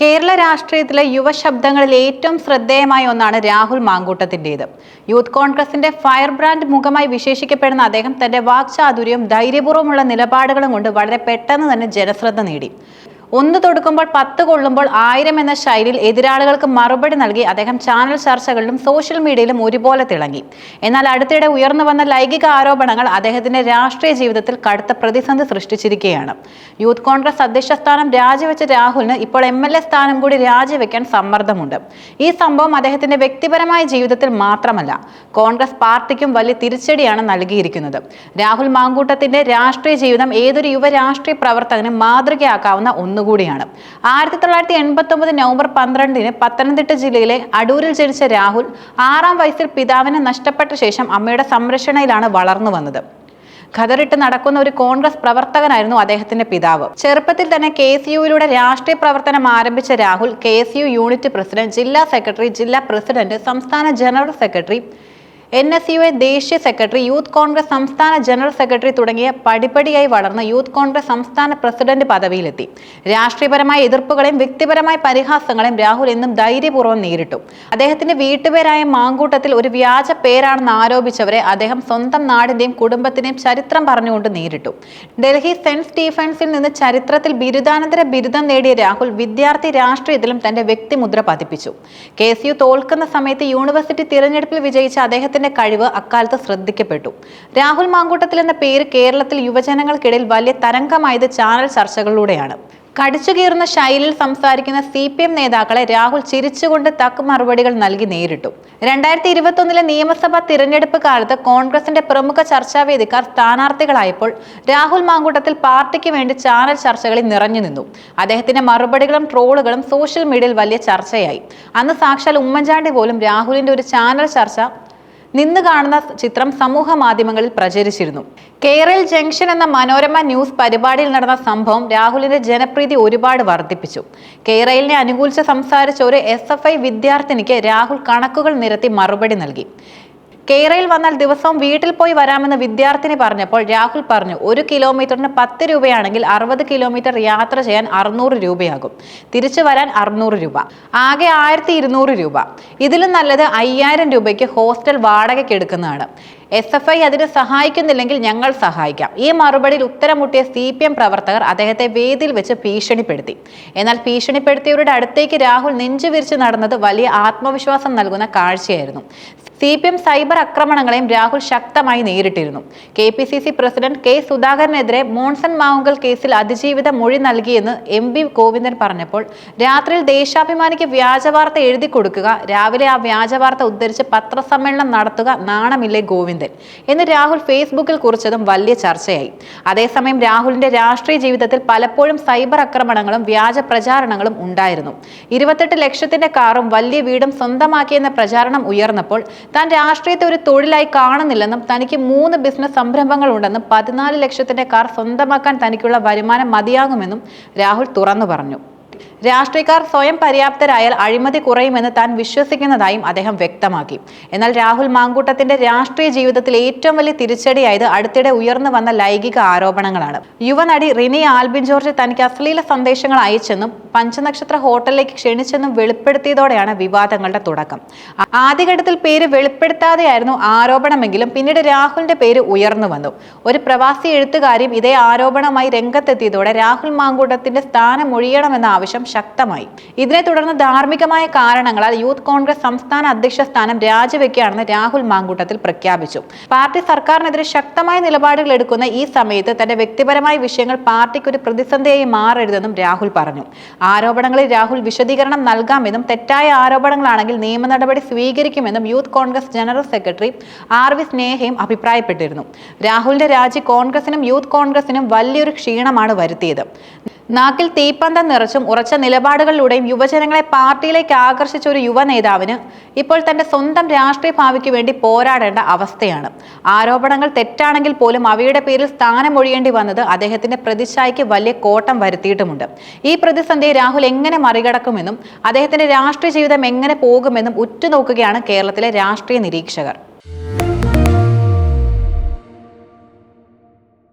കേരള രാഷ്ട്രീയത്തിലെ യുവശബ്ദങ്ങളിൽ ഏറ്റവും ശ്രദ്ധേയമായ ഒന്നാണ് രാഹുൽ മാങ്കൂട്ടത്തിന്റെത്. യൂത്ത് കോൺഗ്രസിന്റെ ഫയർ ബ്രാൻഡ് മുഖമായി വിശേഷിക്കപ്പെടുന്ന അദ്ദേഹം തന്റെ വാക്ചാതുര്യവും ധൈര്യപൂർവമുള്ള നിലപാടുകളും കൊണ്ട് വളരെ പെട്ടെന്ന് തന്നെ ജനശ്രദ്ധ നേടി. ഒന്ന് തൊടുക്കുമ്പോൾ പത്ത് കൊള്ളുമ്പോൾ ആയിരം എന്ന ശൈലിയിൽ എതിരാളികൾക്ക് മറുപടി നൽകി അദ്ദേഹം ചാനൽ ചർച്ചകളിലും സോഷ്യൽ മീഡിയയിലും ഒരുപോലെ തിളങ്ങി. എന്നാൽ അടുത്തിടെ ഉയർന്നു വന്ന ലൈംഗിക ആരോപണങ്ങൾ അദ്ദേഹത്തിന്റെ രാഷ്ട്രീയ ജീവിതത്തിൽ കടുത്ത പ്രതിസന്ധി സൃഷ്ടിച്ചിരിക്കുകയാണ്. യൂത്ത് കോൺഗ്രസ് അധ്യക്ഷ സ്ഥാനം രാജിവെച്ച രാഹുലിന് ഇപ്പോൾ എം എൽ എ സ്ഥാനം കൂടി രാജിവെക്കാൻ സമ്മർദ്ദമുണ്ട്. ഈ സംഭവം അദ്ദേഹത്തിന്റെ വ്യക്തിപരമായ ജീവിതത്തിൽ മാത്രമല്ല കോൺഗ്രസ് പാർട്ടിക്കും വലിയ തിരിച്ചടിയാണ് നൽകിയിരിക്കുന്നത്. രാഹുൽ മാങ്കൂട്ടത്തിന്റെ രാഷ്ട്രീയ ജീവിതം ഏതൊരു യുവ രാഷ്ട്രീയ പ്രവർത്തകനും മാതൃകയാക്കാവുന്ന ഒന്നുകൂടിയാണ് ആയിരത്തി തൊള്ളായിരത്തി എൺപത്തി ഒമ്പത് നവംബർ പന്ത്രണ്ടിന് പത്തനംതിട്ട ജില്ലയിലെ അടൂരിൽ ജനിച്ച രാഹുൽ ആറാം വയസ്സിൽ പിതാവിനെ നഷ്ടപ്പെട്ട ശേഷം അമ്മയുടെ സംരക്ഷണയിലാണ് വളർന്നു വന്നത്. ഖദറിട്ട് നടക്കുന്ന ഒരു കോൺഗ്രസ് പ്രവർത്തകനായിരുന്നു അദ്ദേഹത്തിന്റെ പിതാവ്. ചെറുപ്പത്തിൽ തന്നെ കെ എസ് യുയിലൂടെ രാഷ്ട്രീയ പ്രവർത്തനം ആരംഭിച്ച Rahul K U unit president ജില്ലാ സെക്രട്ടറി ജില്ലാ പ്രസിഡന്റ് സംസ്ഥാന general secretary N S U A ദേശീയ സെക്രട്ടറി യൂത്ത് കോൺഗ്രസ് സംസ്ഥാന ജനറൽ സെക്രട്ടറി തുടങ്ങിയ പടിപടിയായി വളർന്ന യൂത്ത് കോൺഗ്രസ് സംസ്ഥാന പ്രസിഡന്റ് പദവിയിലെത്തി. രാഷ്ട്രീയപരമായ എതിർപ്പുകളെയും വ്യക്തിപരമായ പരിഹാസങ്ങളെയും രാഹുൽ എന്നും ധൈര്യപൂർവം നേരിട്ടു. അദ്ദേഹത്തിന്റെ വീട്ടുപേരായ മാങ്കൂട്ടത്തിൽ ഒരു വ്യാജ പേരാണെന്ന് ആരോപിച്ചവരെ അദ്ദേഹം സ്വന്തം നാടിന്റെയും കുടുംബത്തിന്റെയും ചരിത്രം പറഞ്ഞുകൊണ്ട് നേരിട്ടു. ഡൽഹി സെന്റ് സ്റ്റീഫൻസിൽ നിന്ന് ചരിത്രത്തിൽ ബിരുദാനന്തര ബിരുദം നേടിയ രാഹുൽ വിദ്യാർത്ഥി രാഷ്ട്രീയത്തിലും തന്റെ വ്യക്തിമുദ്ര പതിപ്പിച്ചു. കെ തോൽക്കുന്ന സമയത്ത് യൂണിവേഴ്സിറ്റി തിരഞ്ഞെടുപ്പിൽ വിജയിച്ച അദ്ദേഹത്തിന്റെ കഴിവ് അക്കാലത്ത് ശ്രദ്ധിക്കപ്പെട്ടു. രാഹുൽ മാങ്കൂട്ടത്തിൽ എന്ന പേര് കേരളത്തിൽ യുവജനങ്ങൾക്കിടയിൽ വലിയ തരംഗമായത് ചാനൽ ചർച്ചകളിലൂടെയാണ്. കടിച്ചുകീറുന്ന ശൈലിയിൽ സംസാരിക്കുന്ന സി പി എം നേതാക്കളെ രാഹുൽ ചിരിച്ചുകൊണ്ട് തക്ക് മറുപടികൾ നൽകി നേരിട്ടു. രണ്ടായിരത്തി ഇരുപത്തൊന്നിലെ നിയമസഭാ തിരഞ്ഞെടുപ്പ് കാലത്ത് കോൺഗ്രസിന്റെ പ്രമുഖ ചർച്ചാവേദിക്കാർ സ്ഥാനാർത്ഥികളായപ്പോൾ രാഹുൽ മാങ്കൂട്ടത്തിൽ പാർട്ടിക്ക് വേണ്ടി ചാനൽ ചർച്ചകളിൽ നിറഞ്ഞു നിന്നു. അദ്ദേഹത്തിന്റെ മറുപടികളും ട്രോളുകളും സോഷ്യൽ മീഡിയയിൽ വലിയ ചർച്ചയായി. അന്ന് സാക്ഷാൽ ഉമ്മൻചാണ്ടി പോലും രാഹുലിന്റെ ഒരു ചാനൽ ചർച്ച നിന്ന് കാണുന്ന ചിത്രം സമൂഹ മാധ്യമങ്ങളിൽ പ്രചരിച്ചിരുന്നു. കേരൽ ജംഗ്ഷൻ എന്ന മനോരമ ന്യൂസ് പരിപാടിയിൽ നടന്ന സംഭവം രാഹുലിന്റെ ജനപ്രീതി ഒരുപാട് വർദ്ധിപ്പിച്ചു. കേരളിനെ അനുകൂലിച്ച് സംസാരിച്ച ഒരു എസ് വിദ്യാർത്ഥിനിക്ക് രാഹുൽ കണക്കുകൾ നിരത്തി മറുപടി നൽകി. കേരയിൽ വന്നാൽ ദിവസവും വീട്ടിൽ പോയി വരാമെന്ന് വിദ്യാർത്ഥിനി പറഞ്ഞപ്പോൾ രാഹുൽ പറഞ്ഞു ഒരു കിലോമീറ്ററിന് പത്ത് രൂപയാണെങ്കിൽ അറുപത് കിലോമീറ്റർ യാത്ര ചെയ്യാൻ അറുന്നൂറ് രൂപയാകും. തിരിച്ചു വരാൻ അറുന്നൂറ് രൂപ. ആകെ ആയിരത്തി ഇരുന്നൂറ് രൂപ. ഇതിലും നല്ലത് അയ്യായിരം രൂപയ്ക്ക് ഹോസ്റ്റൽ വാടകയ്ക്ക് എടുക്കുന്നതാണ്. എസ് എഫ് ഐ അതിന് സഹായിക്കുന്നില്ലെങ്കിൽ ഞങ്ങൾ സഹായിക്കാം. ഈ മറുപടിയിൽ ഉത്തരമുട്ടിയ സി പി എം പ്രവർത്തകർ അദ്ദേഹത്തെ വേദിയിൽ വെച്ച് ഭീഷണിപ്പെടുത്തി. എന്നാൽ ഭീഷണിപ്പെടുത്തിയവരുടെ അടുത്തേക്ക് രാഹുൽ നെഞ്ചു വിരിച്ച് നടന്നത് വലിയ ആത്മവിശ്വാസം നൽകുന്ന കാഴ്ചയായിരുന്നു. സി പി എം സൈബർ ആക്രമണങ്ങളെയും രാഹുൽ ശക്തമായി നേരിട്ടിരുന്നു. K P C C president K സുധാകരനെതിരെ Monson Mavunkal കേസിൽ അതിജീവിത മൊഴി നൽകിയെന്ന് എം വി ഗോവിന്ദൻ പറഞ്ഞപ്പോൾ രാത്രിയിൽ ദേശാഭിമാനിക്ക് വ്യാജവാർത്ത എഴുതി കൊടുക്കുക രാവിലെ ആ വ്യാജവാർത്ത ഉദ്ധരിച്ച് പത്രസമ്മേളനം നടത്തുക നാണമില്ലേ ഗോവിന്ദൻ? എന്ന് രാഹുൽ ഫേസ്ബുക്കിൽ കുറിച്ചതും വലിയ ചർച്ചയായി. അതേസമയം രാഹുലിന്റെ രാഷ്ട്രീയ ജീവിതത്തിൽ പലപ്പോഴും സൈബർ ആക്രമണങ്ങളും വ്യാജ പ്രചാരണങ്ങളും ഉണ്ടായിരുന്നു. ഇരുപത്തെട്ട് ലക്ഷത്തിന്റെ കാറും വലിയ വീടും സ്വന്തമാക്കിയെന്ന പ്രചാരണം ഉയർന്നപ്പോൾ താൻ രാഷ്ട്രീയത്തെ ഒരു തൊഴിലായി കാണുന്നില്ലെന്നും തനിക്ക് മൂന്ന് ബിസിനസ് സംരംഭങ്ങൾ ഉണ്ടെന്നും പതിനാല് ലക്ഷത്തിന്റെ കാർ സ്വന്തമാക്കാൻ തനിക്കുള്ള വരുമാനം മതിയാകുമെന്നും രാഹുൽ തുറന്നു പറഞ്ഞു. രാഷ്ട്രീയക്കാർ സ്വയം പര്യാപ്തരായാൽ അഴിമതി കുറയുമെന്ന് താൻ വിശ്വസിക്കുന്നതായും അദ്ദേഹം വ്യക്തമാക്കി. എന്നാൽ രാഹുൽ മാങ്കൂട്ടത്തിന്റെ രാഷ്ട്രീയ ജീവിതത്തിൽ ഏറ്റവും വലിയ തിരിച്ചടിയായത് അടുത്തിടെ ഉയർന്നു വന്ന ലൈംഗിക ആരോപണങ്ങളാണ്. യുവനടി റിനി ആൽബിൻ ജോർജ് തനിക്ക് അശ്ലീല സന്ദേശങ്ങൾ അയച്ചെന്നും പഞ്ചനക്ഷത്ര ഹോട്ടലിലേക്ക് ക്ഷണിച്ചെന്നും വെളിപ്പെടുത്തിയതോടെയാണ് വിവാദങ്ങളുടെ തുടക്കം. ആദ്യഘട്ടത്തിൽ പേര് വെളിപ്പെടുത്താതെയായിരുന്നു ആരോപണമെങ്കിലും പിന്നീട് രാഹുലിന്റെ പേര് ഉയർന്നു വന്നു. ഒരു പ്രവാസി എഴുത്തുകാരിയും ഇതേ ആരോപണമായി രംഗത്തെത്തിയതോടെ രാഹുൽ മാങ്കൂട്ടത്തിന്റെ സ്ഥാനം ഒഴിയണമെന്ന ആവശ്യം ശക്തമായി. ഇതിനെ തുടർന്ന് ധാർമ്മികമായ കാരണങ്ങളാൽ യൂത്ത് കോൺഗ്രസ് സംസ്ഥാന അധ്യക്ഷ സ്ഥാനം രാജിവെക്കുകയാണെന്ന് രാഹുൽ മാങ്കൂട്ടത്തിൽ പ്രഖ്യാപിച്ചു. പാർട്ടി സർക്കാരിനെതിരെ ശക്തമായ നിലപാടുകൾ എടുക്കുന്ന ഈ സമയത്ത് തന്റെ വ്യക്തിപരമായ വിഷയങ്ങൾ പാർട്ടിക്ക് ഒരു പ്രതിസന്ധിയായി മാറരുതെന്നും രാഹുൽ പറഞ്ഞു. ആരോപണങ്ങളിൽ രാഹുൽ വിശദീകരണം നൽകാമെന്നും തെറ്റായ ആരോപണങ്ങളാണെങ്കിൽ നിയമ നടപടി സ്വീകരിക്കുമെന്നും youth Congress general secretary R V സ്നേഹയും അഭിപ്രായപ്പെട്ടിരുന്നു. രാഹുലിന്റെ രാജി കോൺഗ്രസിനും യൂത്ത് കോൺഗ്രസിനും വലിയൊരു ക്ഷീണമാണ് വരുത്തിയത്. നാക്കിൽ തീപ്പന്തം നിറച്ചും ഉറച്ച നിലപാടുകളിലൂടെയും യുവജനങ്ങളെ പാർട്ടിയിലേക്ക് ആകർഷിച്ച ഒരു യുവ നേതാവിന് ഇപ്പോൾ തന്റെ സ്വന്തം രാഷ്ട്രീയ ഭാവിക്ക് വേണ്ടി പോരാടേണ്ട അവസ്ഥയാണ്. ആരോപണങ്ങൾ തെറ്റാണെങ്കിൽ പോലും അവയുടെ പേരിൽ സ്ഥാനമൊഴിയേണ്ടി വന്നത് അദ്ദേഹത്തിന്റെ പ്രതിച്ഛായയ്ക്ക് വലിയ കോട്ടം വരുത്തിയിട്ടുമുണ്ട്. ഈ പ്രതിസന്ധിയെ രാഹുൽ എങ്ങനെ മറികടക്കുമെന്നും അദ്ദേഹത്തിന്റെ രാഷ്ട്രീയ ജീവിതം എങ്ങനെ പോകുമെന്നും ഉറ്റുനോക്കുകയാണ് കേരളത്തിലെ രാഷ്ട്രീയ നിരീക്ഷകർ.